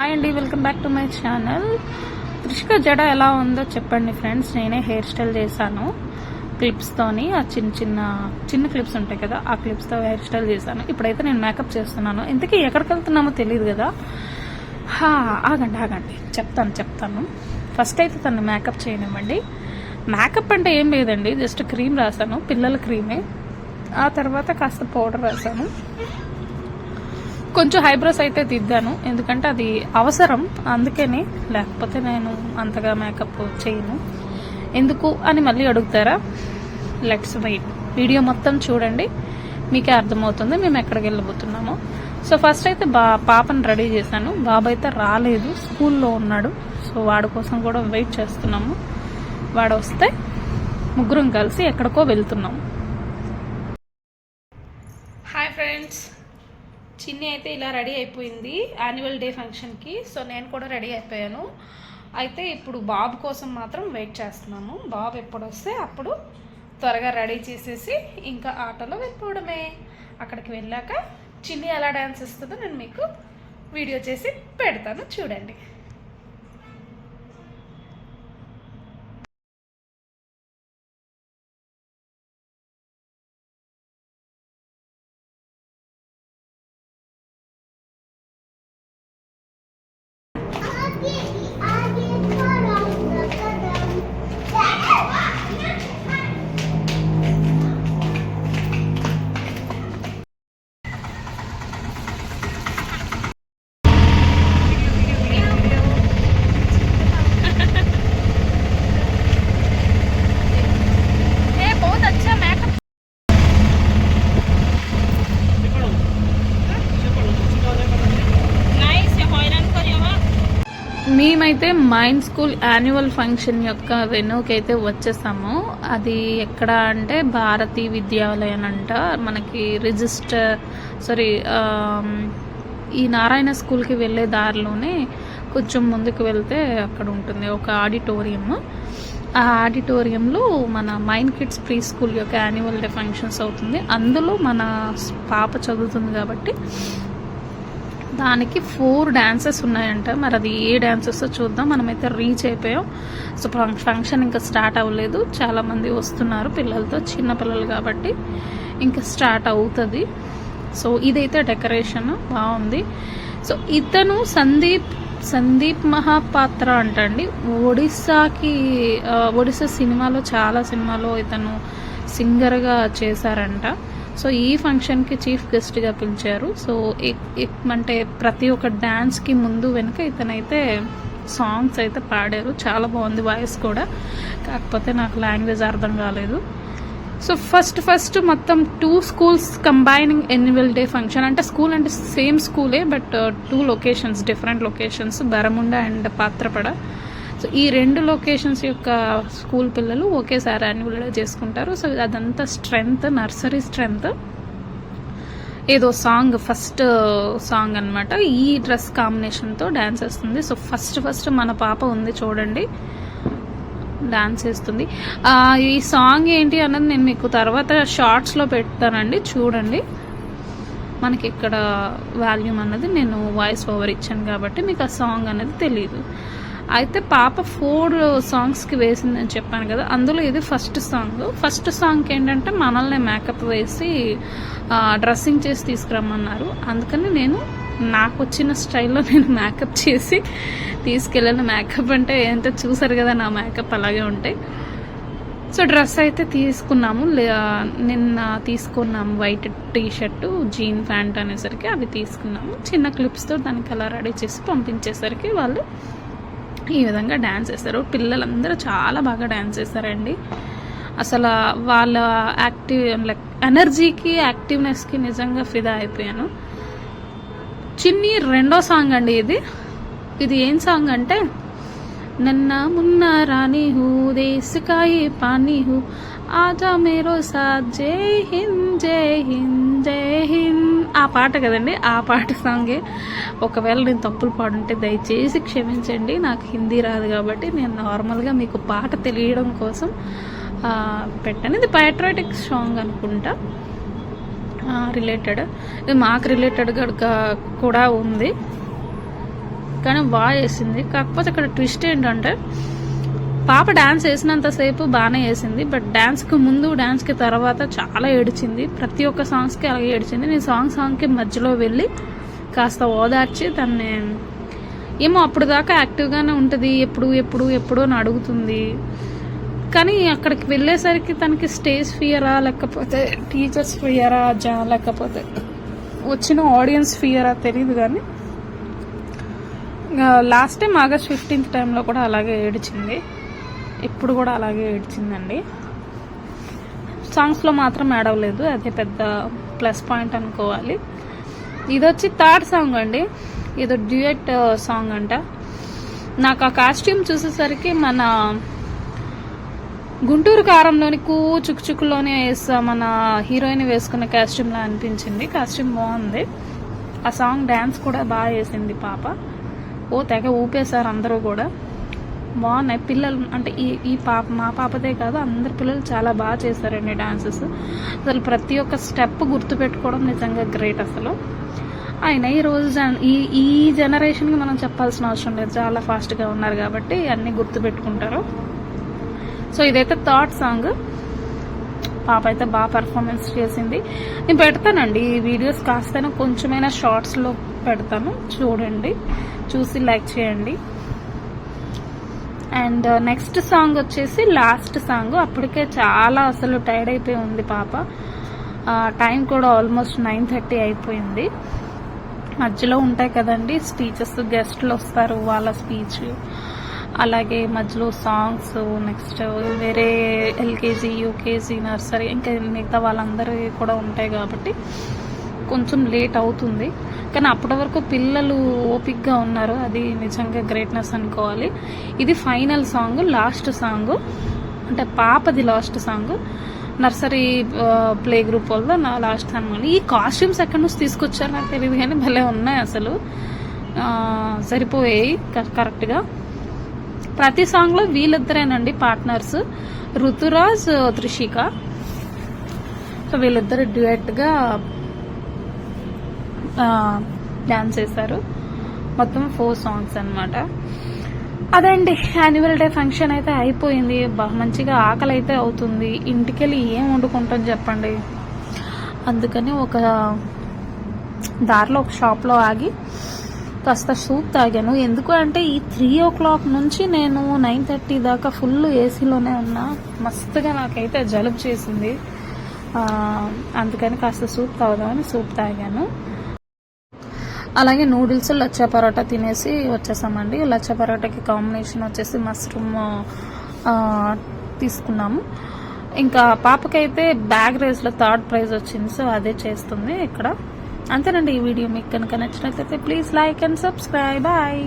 Hi అండి welcome back to my channel Trishika జడ ఎలా ఉందో చెప్పండి ఫ్రెండ్స్ నేనే హెయిర్ స్టైల్ చేశాను. క్లిప్స్తోని ఆ చిన్న చిన్న చిన్న క్లిప్స్ ఉంటాయి కదా ఆ క్లిప్స్తో హెయిర్ స్టైల్ చేశాను. ఇప్పుడైతే నేను మేకప్ చేస్తున్నాను. ఇంతకీ ఎక్కడికి వెళ్తున్నామో తెలియదు కదా. హా, ఆగండి ఆగండి. చెప్తాను చెప్తాను. ఫస్ట్ అయితే తను మేకప్ చేయనివ్వండి. మేకప్ అంటే ఏం లేదండి జస్ట్ క్రీమ్ రాశాను. పిల్లల క్రీమే ఆ తర్వాత కాస్త పౌడర్ రాశాను. కొంచెం హైబ్రోస్ అయితే దిద్దాను. ఎందుకంటే అది అవసరం. అందుకనే లేకపోతే నేను అంతగా మేకప్ చేయను. ఎందుకు అని మళ్ళీ అడుగుతారా? లెట్స్ వెయిట్ వీడియో మొత్తం చూడండి. మీకే అర్థమవుతుంది మేము ఎక్కడికి వెళ్ళబోతున్నామో. సో ఫస్ట్ అయితే బా పాపను రెడీ చేశాను. బాబు అయితే రాలేదు. స్కూల్లో ఉన్నాడు. సో వాడి కోసం కూడా వెయిట్ చేస్తున్నాము. వాడు వస్తే ముగ్గురం కలిసి ఎక్కడికో వెళ్తున్నాము హాయ్ ఫ్రెండ్స్ చిన్ని అయితే ఇలా రెడీ అయిపోయింది యాన్యువల్ డే ఫంక్షన్కి సో నేను కూడా రెడీ అయిపోయాను. అయితే ఇప్పుడు బాబు కోసం మాత్రం వెయిట్ చేస్తున్నాము. బాబు ఎప్పుడు వస్తే అప్పుడు త్వరగా రెడీ చేసేసి ఇంకా ఆటోలో వెళ్ళిపోవడమే. అక్కడికి వెళ్ళాక చిన్ని ఎలా డ్యాన్స్ ఇస్తుందో నేను మీకు వీడియో చేసి పెడతాను. చూడండి. అయితే మైండ్ స్కూల్ యాన్యువల్ ఫంక్షన్ యొక్క వెన్యూకి అయితే వచ్చేసాము. అది ఎక్కడ అంటే భారతీ విద్యాలయం అంట. మనకి రిజిస్టర్ సారీ ఈ నారాయణ స్కూల్కి వెళ్ళే దారిలోనే కొంచెం ముందుకు వెళ్తే అక్కడ ఉంటుంది ఒక ఆడిటోరియం. ఆ ఆడిటోరియంలో మన మైండ్ కిడ్స్ ప్రీ స్కూల్ యొక్క యాన్యువల్ డే ఫంక్షన్స్ అవుతుంది. అందులో మన పాప చదువుతుంది కాబట్టి దానికి ఫోర్ డ్యాన్సెస్ ఉన్నాయంట. మరి అది ఏ డ్యాన్సెస్ చూద్దాం. మనమైతే రీచ్ అయిపోయాం. సో ఫంక్షన్ ఇంకా స్టార్ట్ అవ్వలేదు. చాలామంది వస్తున్నారు పిల్లలతో చిన్న పిల్లలు కాబట్టి ఇంకా స్టార్ట్ అవుతుంది. సో ఇదైతే డెకరేషన్ బాగుంది. సో ఇతను సందీప్ సందీప్ మహాపాత్ర అంటండి. ఒడిస్సాకి ఒడిస్సా సినిమాలో చాలా సినిమాలో ఇతను సింగర్గా చేశారంట. సో ఈ ఫంక్షన్కి చీఫ్ గెస్ట్గా పిలిచారు. సో అంటే ప్రతి ఒక్క డ్యాన్స్కి ముందు వెనుక ఇతనైతే సాంగ్స్ అయితే పాడారు. చాలా బాగుంది వాయిస్ కూడా. కాకపోతే నాకు లాంగ్వేజ్ అర్థం కాలేదు. సో ఫస్ట్ ఫస్ట్ మొత్తం two schools combining annual day function. అంటే స్కూల్ అంటే సేమ్ స్కూలే but two locations different locations Baramunda and Patrapada. So ఈ రెండు లొకేషన్స్ యొక్క స్కూల్ పిల్లలు ఒకేసారి యాన్యువల్ డే చేసుకుంటారు. సో అదంతా స్ట్రెంగ్త్ నర్సరీ స్ట్రెంగ్త్. ఏదో సాంగ్ ఫస్ట్ సాంగ్ అన్నమాట. ఈ డ్రెస్ కాంబినేషన్తో డ్యాన్స్ వేస్తుంది. సో ఫస్ట్ ఫస్ట్ మన పాప ఉంది చూడండి. డాన్స్ వేస్తుంది. ఈ సాంగ్ ఏంటి అన్నది నేను మీకు తర్వాత షార్ట్స్లో పెడతానండి. చూడండి. మనకి ఇక్కడ వాల్యూమ్ అన్నది నేను వాయిస్ ఓవర్ ఇచ్చాను కాబట్టి మీకు ఆ సాంగ్ అనేది తెలియదు అయితే పాప ఫోర్ సాంగ్స్కి వేసిందని చెప్పాను కదా అందులో ఇది ఫస్ట్ సాంగ్. ఫస్ట్ సాంగ్కి ఏంటంటే మనల్ని మేకప్ వేసి డ్రెస్సింగ్ చేసి తీసుకురమ్మన్నారు. అందుకని నేను నాకు వచ్చిన స్టైల్లో నేను మేకప్ చేసి తీసుకెళ్ళిన. మేకప్ అంటే ఏంటో చూసారు కదా నా మేకప్ అలాగే ఉంటాయి సో డ్రెస్ అయితే తీసుకున్నాము. లే- నిన్న తీసుకున్నాము వైట్ టీషర్టు జీన్ ప్యాంట్ అనేసరికి అవి తీసుకున్నాము. చిన్న క్లిప్స్తో దానికి అలా రెడీ చేసి పంపించేసరికి వాళ్ళు ఈ విధంగా డ్యాన్స్ చేస్తారు. పిల్లలందరూ చాలా బాగా డ్యాన్స్ చేస్తారండి. అసలు వాళ్ళ యాక్టివ్ లైక్ ఎనర్జీకి యాక్టివ్నెస్కి నిజంగా ఫిదా అయిపోయాను. చిన్ని రెండో సాంగ్ అండి ఇది. ఇది ఏం సాంగ్ అంటే నన్న మున్న రాని హూ దేశకాయి పానీ హూ ఆజా మేరో సాత్ జై హింద్ జై హింద్ జై హింద్. ఆ పాట కదండి ఆ పాట సాంగే. ఒకవేళ నేను తప్పులు పాడుంటే దయచేసి క్షమించండి నాకు హిందీ రాదు కాబట్టి నేను నార్మల్గా మీకు పాట తెలియడం కోసం పెట్టాను. ఇది పైట్రాటిక్ సాంగ్ అనుకుంటా. రిలేటెడ్ ఇది మాకు రిలేటెడ్గా కూడా ఉంది. కానీ బాగా వేసింది కాకపోతే ఇక్కడ ట్విస్ట్ ఏంటంటే పాప డాన్స్ వేసినంతసేపు బాగానే వేసింది బట్ డాన్స్కి ముందు డాన్స్కి తర్వాత చాలా ఏడిచింది. ప్రతి ఒక్క సాంగ్స్కి అలాగే ఏడిచింది. నేను సాంగ్ సాంగ్కి మధ్యలో వెళ్ళి కాస్త ఓదార్చి దాన్ని ఏమో అప్పుడు దాకా యాక్టివ్గానే ఉంటుంది. ఎప్పుడు ఎప్పుడు ఎప్పుడు అని అడుగుతుంది. కానీ అక్కడికి వెళ్ళేసరికి తనకి స్టేజ్ ఫియరా లేకపోతే టీచర్స్ ఫియరా జా లేకపోతే వచ్చిన ఆడియన్స్ ఫియరా తెలియదు కానీ లాస్ట్ టైం ఆగస్ట్ ఫిఫ్టీన్త్ టైంలో కూడా అలాగే ఏడిచింది. ఇప్పుడు కూడా అలాగే ఏడ్చిందండి. సాంగ్స్లో మాత్రం ఏడవలేదు అదే పెద్ద ప్లస్ పాయింట్ అనుకోవాలి. ఇది వచ్చి థర్డ్ సాంగ్ అండి. ఇది డ్యూయట్ సాంగ్ అంట. నాకు ఆ కాస్ట్యూమ్ చూసేసరికి మన గుంటూరు కారంలోని కూ చుక్కుచుక్కులోనే వేసా మన హీరోయిన్ వేసుకున్న కాస్ట్యూమ్లా అనిపించింది. కాస్ట్యూమ్ బాగుంది. ఆ సాంగ్ డ్యాన్స్ కూడా బాగా వేసింది పాప. ఓ తెగ ఊపేశారు అందరూ కూడా. బాగున్నాయి. పిల్లలు అంటే ఈ ఈ పాప మా పాపదే కాదు అందరు పిల్లలు చాలా బాగా చేశారండి డాన్సెస్. అసలు ప్రతి ఒక్క స్టెప్ గుర్తుపెట్టుకోవడం నిజంగా గ్రేట్ అసలు. ఆయన ఈ రోజు జన- ఈ ఈ జనరేషన్కి మనం చెప్పాల్సిన అవసరం లేదు. చాలా ఫాస్ట్గా ఉన్నారు కాబట్టి అన్నీ గుర్తుపెట్టుకుంటారు. సో ఇదైతే థర్డ్ సాంగ్. పాప అయితే బాగా పర్ఫార్మెన్స్ చేసింది. నేను పెడతానండి ఈ వీడియోస్ కాస్తైనా కొంచెమైనా షార్ట్స్లో పెడతాను. చూడండి. చూసి లైక్ చేయండి. అండ్ uh, నెక్స్ట్ సాంగ్ వచ్చేసి లాస్ట్ సాంగ్ అప్పటికే చాలా అసలు టైర్డ్ అయిపోయి ఉంది పాప. Uh, టైం కూడా ఆల్మోస్ట్ నైన్ థర్టీ అయిపోయింది. మధ్యలో ఉంటాయి కదండి స్పీచెస్ గెస్ట్లు వస్తారు వాళ్ళ స్పీచ్ అలాగే మధ్యలో సాంగ్స్ నెక్స్ట్ వేరే ఎల్కేజీ యూకేజీ నర్సరీ ఇంకా మిగతా వాళ్ళందరూ కూడా ఉంటాయి కాబట్టి. కొంచెం లేట్ అవుతుంది. కానీ అప్పటి వరకు పిల్లలు ఓపిక్గా ఉన్నారు. అది నిజంగా గ్రేట్నెస్ అనుకోవాలి. ఇది ఫైనల్ సాంగ్ లాస్ట్ సాంగ్. అంటే పాపది last song. Nursery play group వల్ల నా లాస్ట్ అనమాట ఈ కాస్ట్యూమ్స్ ఎక్కడి నుంచి తీసుకొచ్చారు నాకు తెలియదు కానీ భలే ఉన్నాయి అసలు. సరిపోయాయి కరెక్ట్గా. ప్రతి సాంగ్లో వీళ్ళిద్దరేనండి పార్ట్నర్స్. ఋతురాజ్ త్రిషిక. సో వీళ్ళిద్దరు డ్యూయట్గా డ్యాన్స్ చేశారు. మొత్తం ఫోర్ సాంగ్స్ అనమాట అదండి యాన్యువల్ డే ఫంక్షన్ అయితే అయిపోయింది. బాగా మంచిగా ఆకలి అయితే అవుతుంది. ఇంటికెళ్ళి ఏం వండుకుంటాం చెప్పండి. అందుకని ఒక దారిలో ఒక షాప్లో ఆగి కాస్త సూప్ తాగాను. ఎందుకు అంటే ఈ త్రీ ఓ క్లాక్ నుంచి నేను నైన్ థర్టీ దాకా ఫుల్ ఏసీలోనే ఉన్నా. మస్తుగా నాకైతే జలుబు చేసింది. అందుకని కాస్త సూప్ తాగుదామని సూప్ తాగాను. అలాగే నూడిల్స్ లచ్చా పరోటా తినేసి వచ్చేసామండి. లచ్చా పరోటాకి కాంబినేషన్ వచ్చేసి మష్రూమ్ తీసుకున్నాము. ఇంకా పాపకైతే బ్యాగ్ రేస్లో థర్డ్ ప్రైజ్ వచ్చింది సో అదే చేస్తుంది ఇక్కడ. అంతేనండి ఈ వీడియో. మీకు కనుక నచ్చినట్లయితే please like and subscribe. Bye.